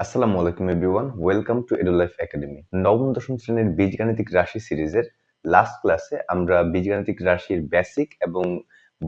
আসসালামু আলাইকুম everyone welcome to Edolife academy নবম দশম শ্রেণির বীজগাণিতিক রাশি সিরিজের লাস্ট ক্লাসে আমরা বীজগাণিতিক রাশির বেসিক এবং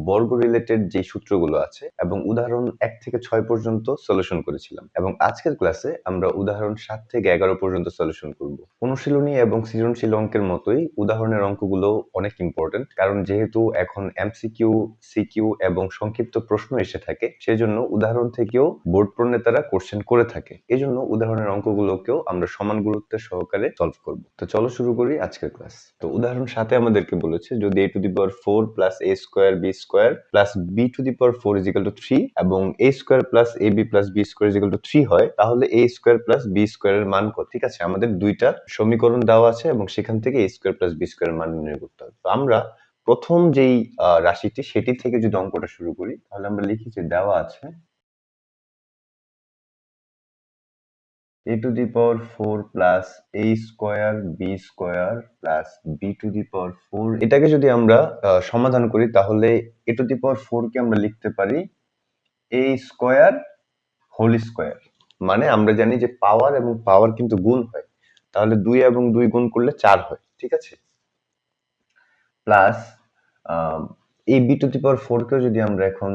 বর্গ রিলেটেড যে সূত্রগুলো আছে এবং উদাহরণ এক থেকে ছয় পর্যন্ত সলিউশন করেছিলাম। এবং আজকের ক্লাসে আমরা উদাহরণ সাত থেকে এগারো পর্যন্ত সলিউশন করব। অনুশীলনী এবং সৃজনশীল অঙ্কের মতোই উদাহরণের অঙ্কগুলো অনেক ইম্পর্টেন্ট কারণ যেহেতু এখন এমসিকিউ সিকিউ এবং সংক্ষিপ্ত প্রশ্ন এসে থাকে, সেজন্য উদাহরণ থেকেও বোর্ড প্রণেতারা কোশ্চেন করে থাকে। এজন্য উদাহরণের অঙ্কগুলোকেও আমরা সমান গুরুত্বের সহকারে সলভ করব। তো চলো শুরু করি আজকের ক্লাস তো উদাহরণ সাথে আমাদেরকে বলেছে, যদি a to the power four plus a square b square plus b to the power four is equal to three এবং a square plus a b plus b square is equal to three হয়, তাহলে এ square plus B স্কোয়ারের মান কত? ঠিক আছে, আমাদের দুইটা সমীকরণ দেওয়া আছে এবং সেখান থেকে এ স্কোয়ার প্লাস বি স্কোয়ারের মান নির্ণয় করতে হবে। তো আমরা প্রথম যেই রাশিটি সেটি থেকে যদি অঙ্কটা শুরু করি, তাহলে আমরা লিখি যে দেওয়া আছে a to the power 4 plus a square b square plus b to the power 4 এটাকে যদি আমরা সমাধান করি, তাহলে a to the power 4 কে আমরা লিখতে পারি a স্কয়ার হোল স্কয়ার মানে আমরা জানি যে পাওয়ার এবং পাওয়ার কিন্তু গুণ হয়। তাহলে দুই এবং দুই গুণ করলে চার হয়, ঠিক আছে? প্লাস এই b to the power four কেও যদি আমরা এখন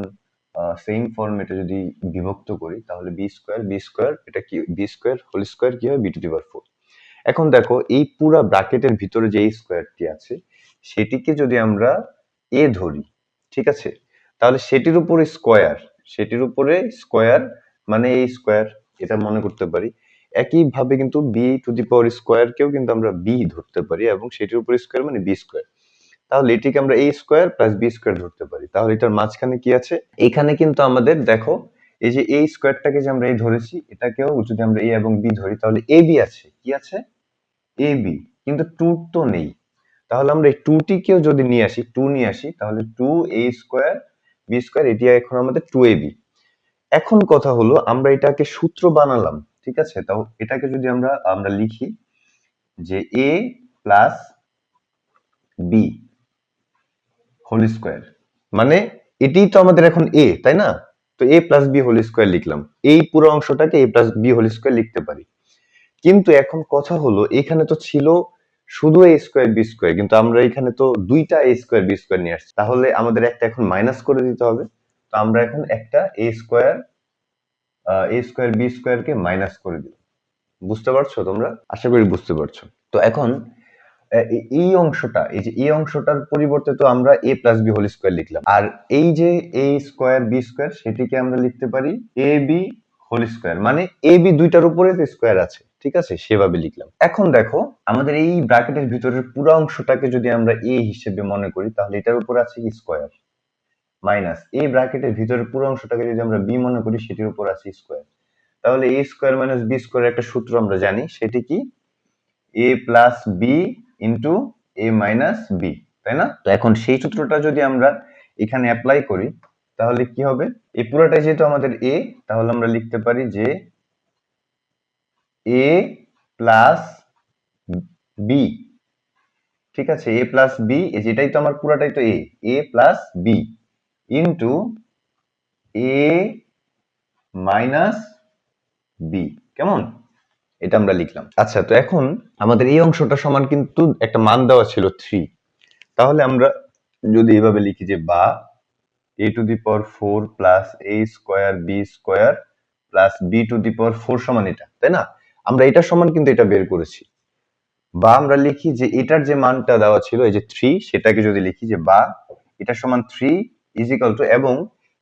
সেম ফর্মেটে যদি বিভক্ত করি, তাহলে বি স্কোয়ার বি স্কোয়ার এটা কি বি স্কোয়ার হোল স্কোয়ার কি হয়? B to the power four এখন দেখো, এই পুরা ব্র্যাকেটের ভিতরে যে স্কোয়ারটি আছে, সেটিকে যদি আমরা এ ধরি, ঠিক আছে? তাহলে সেটির উপরে স্কোয়ার সেটির উপরে স্কোয়ার মানে এই স্কোয়ার এটা মনে করতে পারি। একইভাবে কিন্তু b to the power square কেও কিন্তু আমরা বি ধরতে পারি এবং সেটির উপরে স্কোয়ার মানে বি স্কোয়ার তাহলে এটিকে আমরা a square plus b square ধরতে পারি। তাহলে এটার মাঝখানে কি আছে? এখানে কিন্তু আমাদের দেখো, এই যে এই স্কোয়ারটাকে যে আমরা এই ধরেছি, এটাকেও যদি আমরা এ এবং বি ধরি, তাহলে এ বি আছে। কি আছে? এ বি কিন্তু টু তো নেই। তাহলে আমরা এই টুটিকেও যদি নিয়ে আসি টু নিয়ে আসি, তাহলে two a square b square এটি এখন আমাদের টু এ বি এখন কথা হলো, আমরা এটাকে সূত্র বানালাম, ঠিক আছে? তাও এটাকে যদি আমরা আমরা লিখি যে a plus b whole square মানে এটিই তো আমাদের এখন এ তাই না? তো a plus b whole square লিখলাম। এই পুরো অংশটাকে a plus b whole square লিখতে পারি। কিন্তু এখন কথা হলো, এখানে তো ছিল শুধু এ স্কোয়ার বি স্কোয়ার কিন্তু আমরা এখানে তো দুইটা এ স্কোয়ার বি স্কোয়ার নিয়ে আসছি। তাহলে আমাদের একটা এখন মাইনাস করে দিতে হবে। তো আমরা এখন একটা a square a square b স্কোয়ারকে মাইনাস করে দিলাম। বুঝতে পারছ তোমরা? আশা করি বুঝতে পারছ। তো এখন এই অংশটা, এই যে এই অংশটার পরিবর্তে তো আমরা a plus b whole square লিখলাম। আর এই যে এ স্কোয়ার বি স্কোয়ার সেটিকে আমরা লিখতে পারি এ বি হোল স্কোয়ার মানে এ বি দুইটার উপরে তো স্কোয়ার আছে, ঠিক আছে? সেভাবে লিখলাম। এখন দেখো, আমাদের এই ব্র্যাকেটের ভিতরের পুরো অংশটাকে যদি আমরা এ হিসেবে মনে করি, তাহলে এটার উপর আছে স্কোয়ার মাইনাস এই ব্র্যাকেটের ভিতরের পুরো অংশটাকে যদি আমরা বি মনে করি, সেটির উপর আছে স্কোয়ার তাহলে a square minus b square একটা সূত্র আমরা জানি, সেটি কি? A plus b into a minus b তাই না? তো এখন সেই সূত্রটা যদি আমরা এখানে অ্যাপ্লাই করি, তাহলে কি হবে? এই পুরোটাই যেহেতু আমাদের এ তাহলে আমরা লিখতে পারি যে এ প্লাস বি ঠিক আছে? এ প্লাস বি যেটাই তো আমার পুরাটাই তো a a plus b into a minus b কেমন? এটা আমরা লিখলাম। আচ্ছা তো এখন আমাদের এই অংশটা সমান কিন্তু একটা মান দেওয়া ছিল থ্রি তাহলে আমরা যদি এভাবে লিখি যে বা a to the power four plus a square b square plus b to the power four সমান এটা, তাই না? আমরা এটা সমান কিন্তু এটা বের করেছি। বা আমরা লিখি যে এটার যে মানটা দেওয়া ছিল, এই যে থ্রি সেটাকে যদি লিখি যে বা, এটা সমান থ্রি ইজিক্যাল টু এবং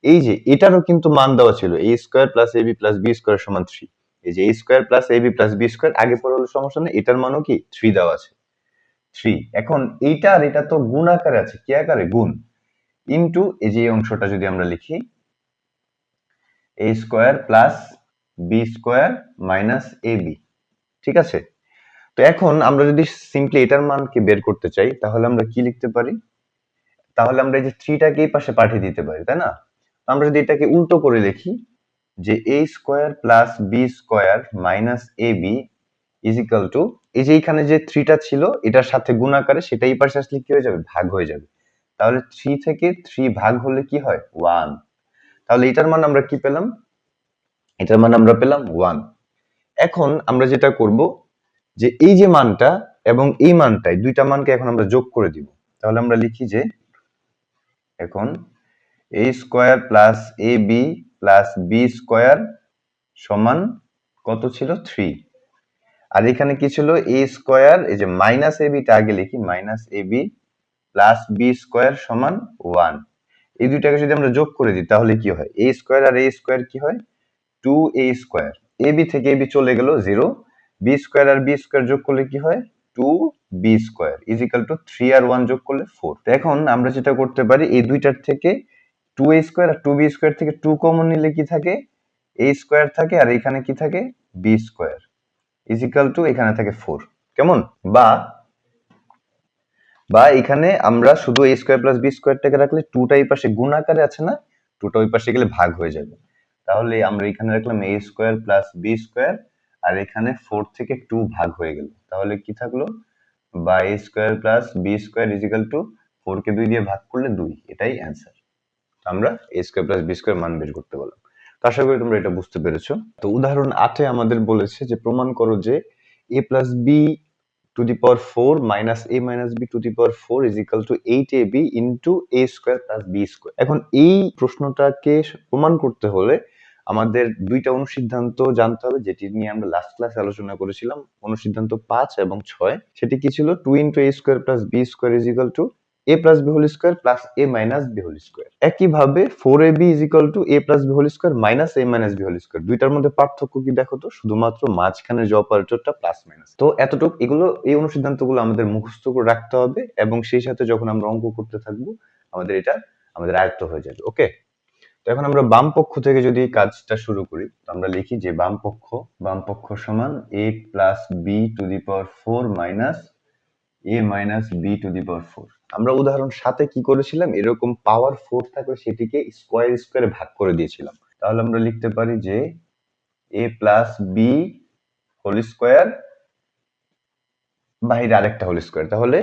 এই যে এটারও কিন্তু মান দেওয়া ছিল a square plus a b plus b square সমান থ্রি এই যে a square plus a b plus b square আগে পরে হলো সমস্যা নেই, এটার মানও কি? থ্রি দেওয়া আছে। থ্রি এখন এইটা আর এটা তো গুণ আকারে আছে, কি আকারে? গুণ। ইনটু এই যে অংশটা যদি আমরা লিখি a square plus b square minus a b ঠিক আছে? তো এখন আমরা যদি সিম্পলি এটার মানকে বের করতে চাই, তাহলে আমরা কি লিখতে পারি? তাহলে আমরা এই যে থ্রিটাকে এই পাশে পাঠিয়ে দিতে পারি, তাই না? আমরা যদি এটাকে উল্টো করে লিখি যে a square plus b square minus a b is equal to এই যে এখানে যে থ্রিটা ছিল, এটার সাথে গুণ আকারে সেটা এই পাশে আসলে কি হয়ে যাবে? ভাগ হয়ে যাবে। তাহলে থ্রি থেকে থ্রি ভাগ হলে কি হয়? ওয়ান তাহলে এটার মান আমরা কি পেলাম? এটার মান আমরা পেলাম ওয়ান এখন আমরা যেটা করব, যে এই যে মানটা এবং এই মানটাই, দুইটা মানকে এখন আমরা যোগ করে দিব। তাহলে আমরা লিখি যে, এখন a square plus a b plus b square সমান কত ছিল? থ্রি আর এখানে কি ছিল? এ স্কোয়ার এই যে মাইনাস এ বিটা আগে লিখি minus a b plus b square সমান ওয়ান এই দুইটাকে যদি আমরা যোগ করে দিই, তাহলে কি হয়? এ স্কোয়ার আর এ স্কোয়ার কি হয়? Two a square a b থেকে এ বি চলে গেল জিরো বি স্কোয়ার আর বি স্কোয়ার যোগ করলে কি হয়? Two b square is equal to three R one যোগ করলে ফোর এখন আমরা যেটা করতে পারি, এই দুইটার থেকে টু এ স্কোয়ার আর টু বি স্কোয়ার থেকে টু কমন নিলে কি থাকে? এ স্কোয়ার থাকে আর এখানে কি থাকে? বি স্কোয়ার ইজিক্যাল টু এখানে থাকে ফোর কেমন? বা বা এখানে আমরা শুধু এ স্কোয়ার প্লাস বি স্কোয়ারটাকে রাখলে টুটা এই পাশে গুণ আকারে আছে না? টুটা ওই পাশে গেলে ভাগ হয়ে যাবে। তাহলে আমরা এখানে রাখলাম a square plus b square আর এখানে ফোর থেকে টু ভাগ হয়ে গেল। তাহলে কি থাকল? বা a square plus b square is equal to four কে দুই দিয়ে ভাগ করলে দুই। এটাই অ্যান্সার আমরা a square plus b square মান বের করতে বললাম তো আশা করি তোমরা এটা বুঝতে পেরেছ। তো উদাহরণ আটে আমাদের বলেছে যে, প্রমাণ করো যে a plus b to the power four minus a minus b to the power four is equal to eight a b into a square plus b square এখন এই প্রশ্নটাকে প্রমাণ করতে হলে আমাদের দুইটা অনুসিদ্ধান্ত জানতে হবে, যেটি নিয়ে আমরা লাস্ট ক্লাসে আলোচনা করেছিলাম। অনুসিদ্ধান্ত পাঁচ এবং ছয়, সেটি কি ছিল? Two into a square plus b square is equal to a plus b whole square plus a minus b whole square একইভাবে four a b is equal to a plus b whole square minus a minus b whole square দুইটার মধ্যে পার্থক্য কি দেখো তো? শুধুমাত্র মাঝখানে যে অপারেটরটা প্লাস মাইনাস তো এতটুকু এগুলো, এই অনুসিদ্ধান্তগুলো আমাদের মুখস্থ করে রাখতে হবে এবং সেই সাথে যখন আমরা অঙ্ক করতে থাকব, আমাদের এটা, আমাদের আয়ত্ত হয়ে যাবে ওকে তো এখন আমরা বাম পক্ষ থেকে যদি কাজটা শুরু করি, তো আমরা লিখি যে বাম পক্ষ বাম পক্ষ সমান a plus b to the power four minus a minus b to the power four আমরা উদাহরণ সাথে কি করেছিলাম? এরকম পাওয়ার ফোর থাকলে সেটিকে স্কোয়ার স্কোয়ারে ভাগ করে দিয়েছিলাম। তাহলে আমরা লিখতে পারি যে a plus b whole square বাইরে আরেকটা হোল স্কোয়ার তাহলে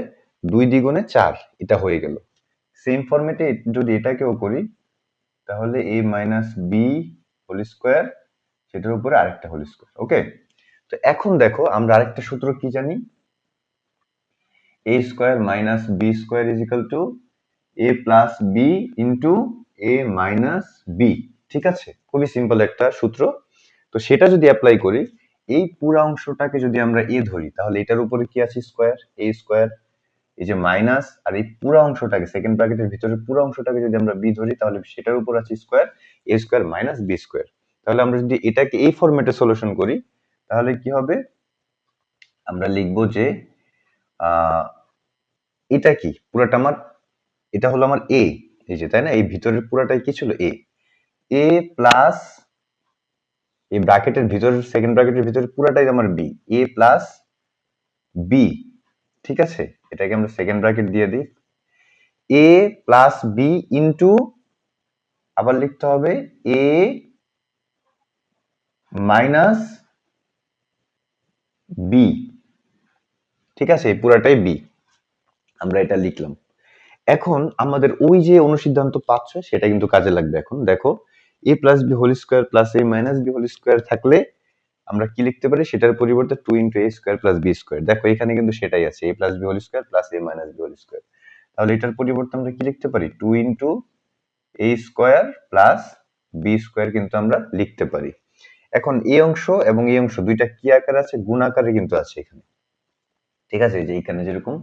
দুই দ্বিগুণে চার, এটা হয়ে গেল। সেম ফরম্যাটে যদি এটাকেও করি, তাহলে a minus b whole square সেটার উপরে আরেকটা হোল স্কোয়ার ওকে তো এখন দেখো, আমরা আরেকটা সূত্র কি জানি? A square minus b square is equal to a plus b into a minus b. ঠিক আছে? খুবই সিম্পল একটা সূত্র। তো সেটা যদি অ্যাপ্লাই করি, এই পুরো অংশটাকে যদি আমরা a ধরি, তাহলে এটার উপরে কি আছে স্কোয়ার a স্কোয়ার এই যে মাইনাস আর এই পুরো অংশটাকে সেকেন্ড ব্র্যাকেটের ভিতরে পুরো অংশটাকে যদি আমরা b ধরি, তাহলে সেটার উপর আছে square a square minus b square তাহলে আমরা যদি এটাকে এই ফরম্যাটে সলিউশন করি, তাহলে কি হবে? আমরা লিখব যে এটা কি? পুরাটা আমার, এটা হলো আমার এ এই যে, তাই না? এই ভিতরের পুরাটাই কি ছিল? এ এ প্লাস এই ব্র্যাকেটের ভিতর সেকেন্ড ব্র্যাকেটের ভিতরে পুরাটাই আমার বি এ প্লাস বি ঠিক আছে? এটাকে আমরা সেকেন্ড ব্র্যাকেট দিয়ে দিই। এ প্লাস বি ইন্টু আবার লিখতে হবে এ মাইনাস বি ঠিক আছে? পুরাটাই বি আমরা এটা লিখলাম। এখন আমাদের ওই যে অনুসিদ্ধান্ত পাচ্ছ, সেটা কিন্তু কাজে লাগবে এখন। দেখো a plus b whole square plus a minus b whole square থাকলে আমরা কি লিখতে পারি? সেটার পরিবর্তে two into a square plus b square দেখো, এখানে কিন্তু সেটাই আছে। A plus b whole square plus a minus b whole square তাহলে এটার পরিবর্তে আমরা কি লিখতে পারি? Two into a square plus b square কিন্তু আমরা লিখতে পারি। এখন এই অংশ এবং এই অংশ, দুইটা কি আকার আছে? গুণ আকারে কিন্তু আছে এখানে। ঠিক আছে? যে এখানে যেরকম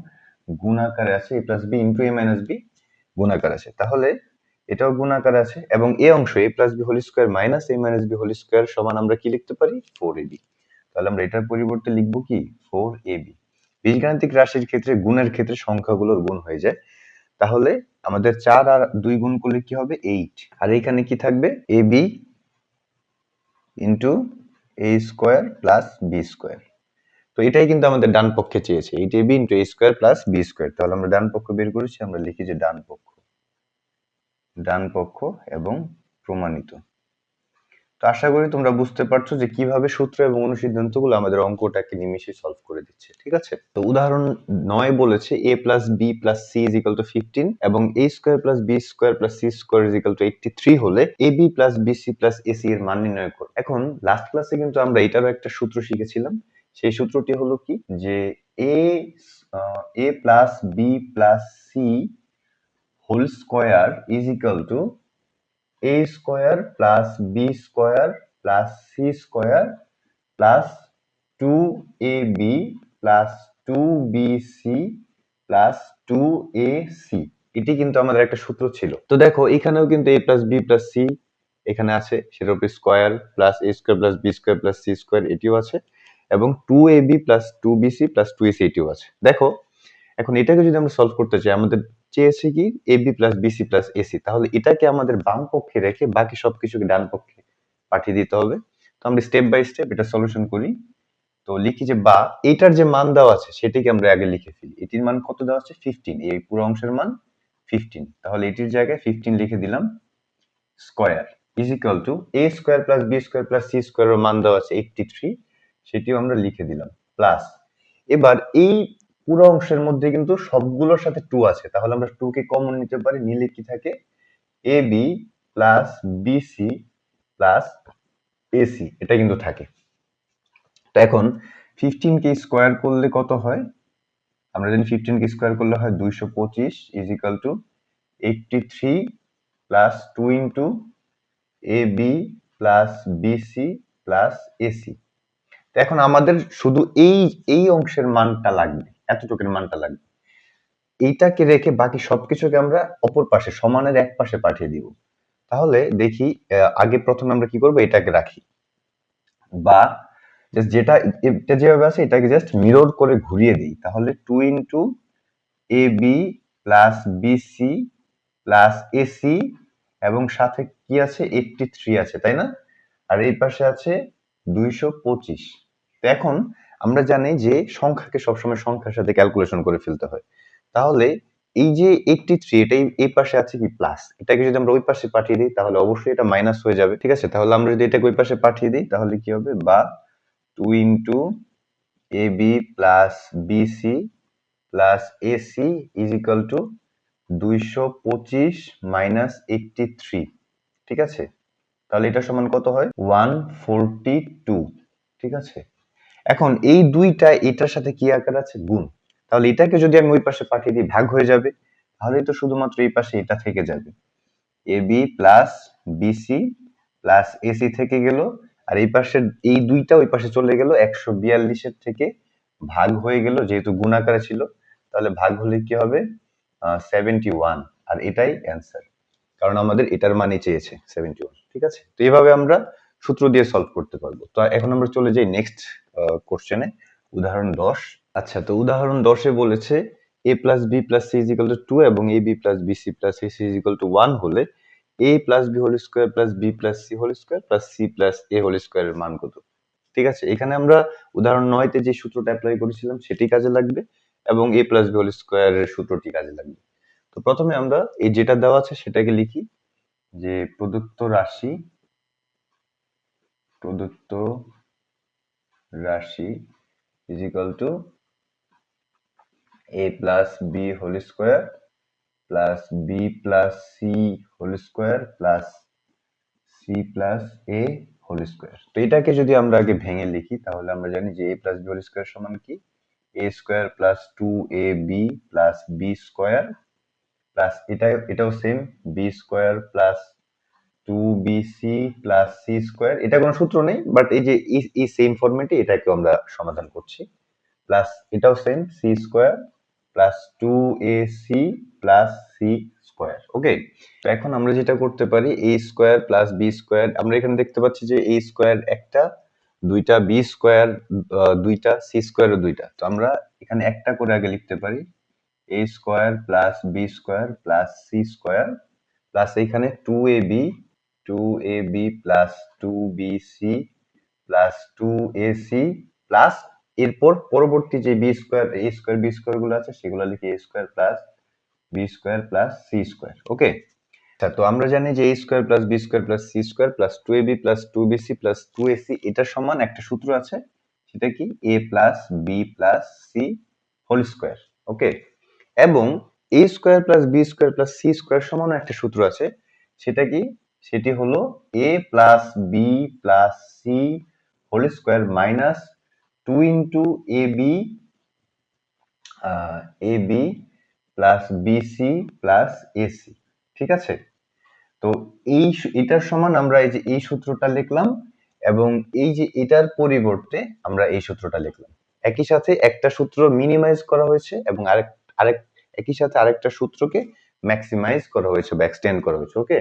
গুণাকার আছে a plus b into a minus b গুণাকার আছে। তাহলে এটাও গুণাকার আছে এবং এ অংশ a plus b whole square minus a minus b whole square সমান আমরা কি লিখতে পারি? ফোর এ বি তাহলে আমরা এটার পরিবর্তে লিখব কি? ফোর এ বি বীজগাণিতিক রাশির ক্ষেত্রে গুণের ক্ষেত্রে সংখ্যাগুলোর গুণ হয়ে যায়। তাহলে আমাদের চার আর দুই গুণ করলে কি হবে? এইট আর এখানে কি থাকবে? A b into a square plus b square তো এটাই কিন্তু আমাদের ডান পক্ষে চেয়েছে। Eight a b into a square plus b square তাহলে আমরা ডান পক্ষ বের করেছি, আমরা লিখি যে ডান পক্ষ। ডান পক্ষ এবং প্রমাণিত। তো আশা করি তোমরা বুঝতে পারছ যে কীভাবে সূত্র এবং অনুসিদ্ধান্তগুলো আমাদের অঙ্কটাকে নিমিশে সলভ করে দিচ্ছে, ঠিক আছে? তো উদাহরণ নয় বলেছে a plus b plus c is equal to fifteen এবং a square plus b square plus c square is equal to eighty three হলে a b plus b c plus a c এর মান নির্ণয় করো। এখন লাস্ট ক্লাসে কিন্তু আমরা এটারও একটা সূত্র শিখেছিলাম। সেই সূত্রটি হলো কি? যে a a plus b plus c whole square is equal to a square plus b square plus c square plus two a b plus two b c plus two a c এটি কিন্তু আমাদের একটা সূত্র ছিল। তো দেখো, এখানেও কিন্তু a plus b plus c এখানে আছে সেটার square plus a square plus b square plus c square এটিও আছে। এবং two a b plus two b c plus two a c এটিও আছে। দেখো, এখন এটাকে যদি আমরা সলভ করতে চাই, আমাদের চেয়েছে কি a b plus b c plus a c তাহলে এটাকে আমাদের বাম পক্ষে রেখে বাকি সবকিছুকে ডান পক্ষে পাঠিয়ে দিতে হবে। তো আমরা স্টেপ বাই স্টেপ এটা সলিউশন করি। তো লিখি যে বা, এটার যে মান দেওয়া আছে, সেটিকে আমরা আগে লিখে ফেলি। এটির মান কত দেওয়া আছে? ফিফটিন এই পুরো অংশের মান ফিফটিন তাহলে এটির জায়গায় ফিফটিন লিখে দিলাম square is equal to a square plus b square plus c স্কোয়ারের মান দেওয়া আছে এইটটি থ্রি সেটিও আমরা লিখে দিলাম। প্লাস এবার এই পুরো অংশের মধ্যে কিন্তু সবগুলোর সাথে টু আছে। তাহলে আমরা টু কে কমন নিতে পারি, নিলে কি থাকে? A b plus b c plus a c এটা কিন্তু থাকে। তো এখন ফিফটিন কে স্কোয়ার করলে কত হয়? আমরা জানি ফিফটিন কে স্কোয়ার করলে হয় দুইশো পঁচিশ is equal to eighty three plus two into a b plus b c plus a c এখন আমাদের শুধু এই এই অংশের মানটা লাগবে, এতটুকুর মানটা লাগবে। এইটাকে রেখে বাকি সবকিছুকে আমরা অপর পাশে, সমানের এক পাশে পাঠিয়ে দিব। তাহলে দেখি আগে প্রথমে আমরা কি করব? এটাকে রাখি। বা যেটা, এটা যেভাবে আছে, এটাকে জাস্ট মিরর করে ঘুরিয়ে দিই। তাহলে two into a b plus b c plus a c এবং সাথে কি আছে? এইটটি থ্রি আছে, তাই না? আর এই পাশে আছে দুইশো পঁচিশ। তো এখন আমরা জানি যে সংখ্যাকে সবসময় সংখ্যার সাথে ক্যালকুলেশন করে ফেলতে হয়। তাহলে এই যে এইটটি থ্রি এটাই এই পাশে আছে কি প্লাস এটাকে যদি আমরা ওই পাশে পাঠিয়ে দিই, তাহলে অবশ্যই এটা মাইনাস হয়ে যাবে, ঠিক আছে? তাহলে আমরা যদি এটাকে ওই পাশে পাঠিয়ে দিই, তাহলে কি হবে? বা two into a b plus b c plus a c is equal to দুইশো পঁচিশ মাইনাস এইটটি থ্রি ঠিক আছে? তাহলে এটা সমান কত হয়? ওয়ান ফোরটি টু ঠিক আছে? এখন এই দুইটা, এটার সাথে কি আকার আছে? গুণ। তাহলে এটাকে যদি আমি ওই পাশে পাঠিয়ে দিই, ভাগ হয়ে যাবে। তাহলে তো শুধুমাত্র এই পাশে এটা থেকে যাবে। A b plus b c plus a c থেকে গেল, আর এই পাশের, এই দুইটা ওই পাশে চলে গেল, একশো বিয়াল্লিশের থেকে ভাগ হয়ে গেল, যেহেতু গুণ আকারে ছিল। তাহলে ভাগ হলে কি হবে? সেভেন্টি ওয়ান আর এটাই অ্যান্সার কারণ আমাদের এটার মানে চেয়েছে সেভেন্টি ওয়ান ঠিক আছে? তো এইভাবে আমরা সূত্র দিয়ে সলভ করতে পারব। তো এখন আমরা চলে যাই নেক্সট কোশ্চেনে উদাহরণ দশ। আচ্ছা তো উদাহরণ দশে বলেছে a plus b plus c is equal to two এবং a b plus b c plus c is equal to one হলে a plus b whole square plus b plus c whole square plus c plus a whole স্কোয়ারের মান কত? ঠিক আছে? এখানে আমরা উদাহরণ নয়তে যে সূত্রটা অ্যাপ্লাই করেছিলাম সেটি কাজে লাগবে এবং এ প্লাস বি হোল স্কোয়ারের সূত্রটি কাজে লাগবে। তো প্রথমে আমরা এই যেটা দেওয়া আছে সেটাকে লিখি যে প্রদত্ত রাশি প্রদত্ত রাশি is equal to A plus B whole square plus B plus C whole square plus C plus A whole square তো এটাকে যদি আমরা আগে ভেঙে লিখি, তাহলে আমরা জানি যে A plus B whole square সমান কি? A square plus two A B plus B square plus এটা এটাও same B square plus two BC plus C square এটা কোনো সূত্র নেই বাট এই যে এই সেম ফরম্যাটে এটাকে আমরা সমাধান করছি। প্লাস এটাও same C square plus two A C plus C square okay তো এখন আমরা যেটা করতে পারি A square plus B square আমরা এখানে দেখতে পাচ্ছি যে এ স্কোয়ার একটা, দুইটা বি স্কোয়ার দুইটা সি স্কোয়ারও দুইটা। তো আমরা এখানে একটা করে আগে লিখতে পারি A square plus B square plus C square plus এইখানে two A B two A B plus two B C plus two A C plus এরপর পরবর্তী যে B square A square B স্কোয়ারগুলো আছে, সেগুলো লিখি A square plus B square plus C square okay আচ্ছা তো আমরা জানি যে A square plus B square plus C square plus two A B plus two B C plus এটার সমান একটা সূত্র আছে, সেটা কি? A plus B plus C whole square okay এবং A square plus B square plus C square সমান একটা সূত্র আছে, সেটা কি? সেটি হলো A plus B plus C whole square minus two into A B A B plus BC plus AC ঠিক আছে? তো এই এটার সমান আমরা এই যে এই সূত্রটা লিখলাম এবং এই যে এটার পরিবর্তে আমরা এই সূত্রটা লিখলাম। একই সাথে একটা সূত্র মিনিমাইজ করা হয়েছে এবং আরেক আরেক, একই সাথে আরেকটা সূত্রকে ম্যাক্সিমাইজ করা হয়েছে বা এক্সটেন্ড করা হয়েছে ওকে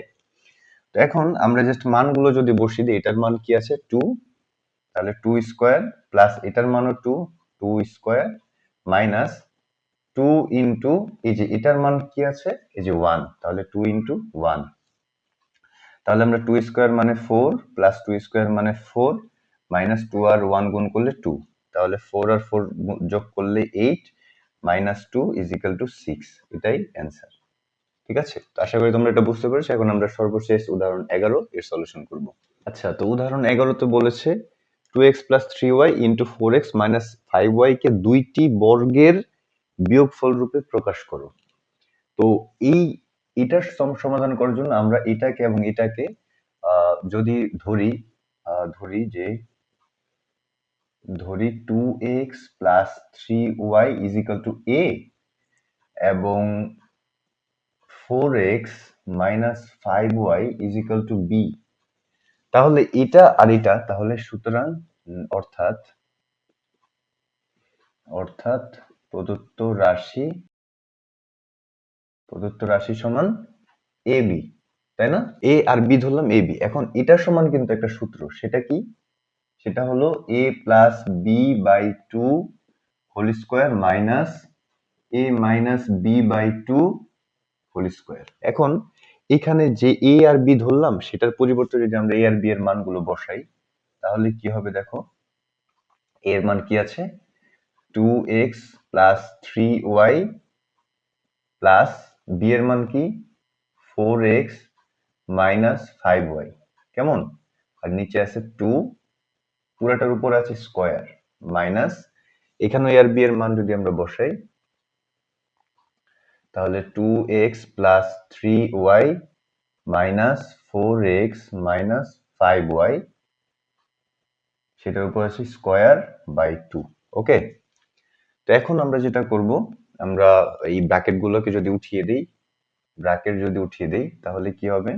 তো এখন আমরা জাস্ট মানগুলো যদি বসিয়ে দিই, এটার মান কি আছে? টু তাহলে টু স্কোয়ার প্লাস এটার মানও two two square minus two into এই যে এটার মান কি আছে? এই যে ওয়ান তাহলে টু ইন্টু ওয়ান তাহলে আমরা টু স্কোয়ার মানে ফোর প্লাস টু স্কোয়ার মানে ফোর মাইনাস টু আর ওয়ান গুণ করলে টু তাহলে ফোর আর ফোর যোগ করলে eight minus two is equal to six এটাই অ্যান্সার ঠিক আছে? তো আশা করি তোমরা এটা বুঝতে পেরেছ। এখন আমরা সর্বশেষ উদাহরণ এগারো এর সলিউশন করব। আচ্ছা তো উদাহরণ এগারোতে বলেছে two X plus three Y into four X minus five Y কে দুইটি বর্গের বিয়োগফল রূপে প্রকাশ করো। তো এই, এটার সমাধান করার জন্য আমরা এটাকে এবং এটাকে যদি ধরি ধরি যে, ধরি two X plus three Y is equal to A এবং four X minus five Y is equal to B তাহলে এটা আর এটা, তাহলে সুতরাং অর্থাৎ অর্থাৎ প্রদত্ত রাশি প্রদত্ত রাশি সমান এ বি তাই না? এ আর বি ধরলাম এ বি এখন এটার সমান কিন্তু একটা সূত্র, সেটা কি? সেটা হলো A plus B by two whole square minus A minus B by two whole square এখন এখানে যে এ আর বি ধরলাম, সেটার পরিবর্তে যদি আমরা এ আর বি এর মানগুলো বসাই, তাহলে কি হবে দেখো? এর মান কি আছে? Two X plus three Y plus B এর মান কি? Four X minus five Y কেমন? আর নিচে আছে টু পুরাটার উপর আছে স্কোয়ার মাইনাস এখানে এ আর বি এর মান যদি আমরা বসাই তাহলে two X plus three Y minus four X minus five Y সেটার উপর আছে স্কোয়ার বাই টু ওকে তো এখন আমরা যেটা করব, আমরা এই ব্র্যাকেট গুলোকে যদি উঠিয়ে দিই ব্র্যাকেট যদি উঠিয়ে দিই, তাহলে কি হবে?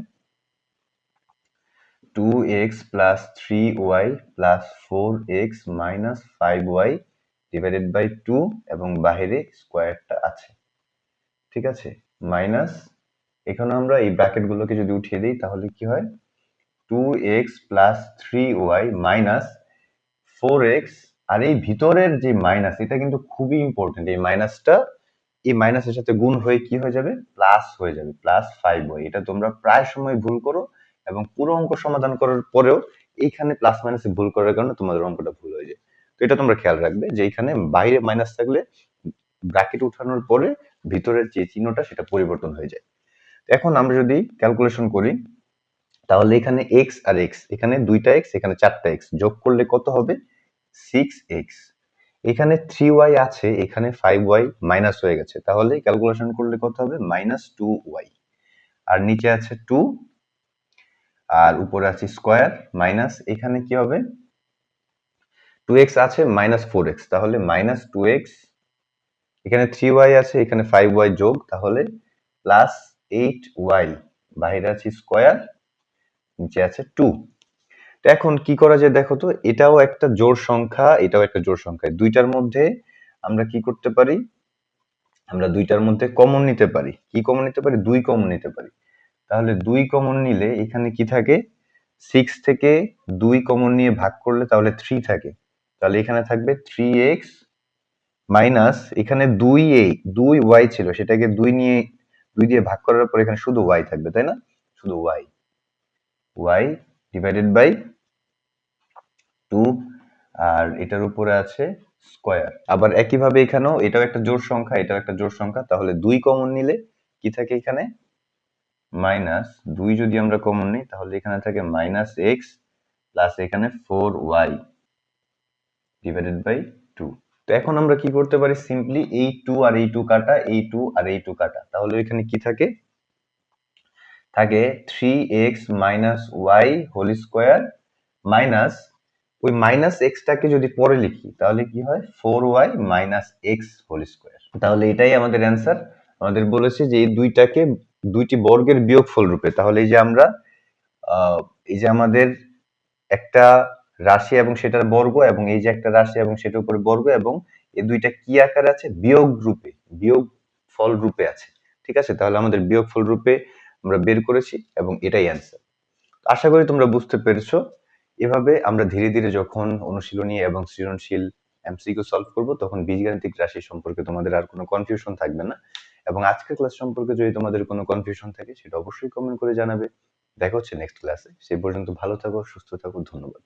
Two X plus three Y plus four X minus five Y divided by two এবং বাহিরে স্কোয়ারটা আছে। ঠিক আছে? মাইনাস এখানে আমরা এই ব্র্যাকেট গুলোকে যদি উঠিয়ে দিই, তাহলে কি হয়? Two X plus three Y minus four X আর এই ভিতরের যে মাইনাস এটা কিন্তু খুবই ইম্পর্টেন্ট এই মাইনাসটা এই মাইনাসের সাথে গুণ হয়ে কি হয়ে যাবে? প্লাস হয়ে যাবে প্লাস ফাইভ ওয়াই এটা তোমরা প্রায় সময় ভুল করো এবং পুরো অঙ্ক সমাধান করার পরেও এইখানে প্লাস মাইনাসে ভুল করার কারণে তোমাদের অঙ্কটা ভুল হয়ে যায়। তো এটা তোমরা খেয়াল রাখবে যে এখানে বাইরে মাইনাস থাকলে ব্র্যাকেট উঠানোর পরে ভিতরের যে চিহ্নটা সেটা পরিবর্তন হয়ে যায়। এখন আমরা যদি ক্যালকুলেশন করি, তাহলে এখানে এক্স আর এক্স এখানে দুইটা এক্স এখানে চারটা এক্স যোগ করলে কত হবে? সিক্স এক্স এখানে থ্রি ওয়াই আছে, এখানে ফাইভ ওয়াই মাইনাস হয়ে গেছে। তাহলে ক্যালকুলেশন করলে কত হবে? মাইনাস টু ওয়াই আর নিচে আছে টু আর উপরে আছে স্কোয়ার মাইনাস এখানে কি হবে? টু এক্স আছে মাইনাস ফোর এক্স তাহলে মাইনাস টু এক্স এখানে থ্রি ওয়াই আছে, এখানে ফাইভ ওয়াই যোগ, তাহলে প্লাস এইট ওয়াই বাইরে আছে স্কোয়ার নিচে আছে টু তো এখন কি করা যায় দেখো তো, এটাও একটা জোর সংখ্যা, এটাও একটা জোর সংখ্যা। দুইটার মধ্যে আমরা কি করতে পারি? আমরা দুইটার মধ্যে কমন নিতে পারি। কি কমন নিতে পারি? দুই কমন নিতে পারি। তাহলে দুই কমন নিলে এখানে কি থাকে? সিক্স থেকে দুই কমন নিয়ে ভাগ করলে তাহলে থ্রি থাকে। তাহলে এখানে থাকবে থ্রি এক্স মাইনাস এখানে দুই এ, দুই ওয়াই ছিল, সেটাকে দুই নিয়ে, দুই দিয়ে ভাগ করার পর এখানে শুধু ওয়াই থাকবে, তাই না? শুধু Y. Y divided by two আর এটার উপরে আছে স্কোয়ার আবার একইভাবে এখানেও এটাও একটা জোড় সংখ্যা, এটাও একটা জোড় সংখ্যা, তাহলে দুই কমন নিলে কি থাকে এখানে? মাইনাস দুই যদি আমরা কমন নিই, তাহলে এখানে থাকে মাইনাস এক্স প্লাস এখানে ফোর ওয়াই। ডিভাইডেড বাই তো এখন আমরা কি করতে পারি? সিম্পলি এই টু আর এই টু কাটা, এই টু আর এই টু কাটা। তাহলে এখানে কি থাকে? থাকে three X minus Y whole square minus ওই মাইনাস এক্সটাকে যদি পরে লিখি, তাহলে কি হয়? Four Y minus X whole square তাহলে এটাই আমাদের অ্যান্সার আমাদের বলেছে যে এই দুইটাকে, দুইটি বর্গের বিয়োগফল রূপে। তাহলে এই যে আমরা এই যে আমাদের একটা রাশি এবং সেটার বর্গ এবং এই যে একটা রাশি এবং সেটার উপরে বর্গ এবং এই দুইটা কি আকারে আছে? বিয়োগ রূপে, বিয়োগ ফল রূপে আছে। ঠিক আছে? তাহলে আমাদের বিয়োগ ফল রূপে আমরা বের করেছি এবং এটাই অ্যান্সার আশা করি তোমরা বুঝতে পেরেছ। এভাবে আমরা ধীরে ধীরে যখন অনুশীলনী এবং সৃজনশীল এমসিকিউ সলভ করব, তখন বীজগাণিতিক রাশি সম্পর্কে তোমাদের আর কোনো কনফিউশন থাকবে না। এবং আজকের ক্লাস সম্পর্কে যদি তোমাদের কোনো কনফিউশন থাকে, সেটা অবশ্যই কমেন্ট করে জানাবে। দেখা হচ্ছে নেক্সট ক্লাসে সেই পর্যন্ত ভালো থাকো, সুস্থ থাকো, ধন্যবাদ।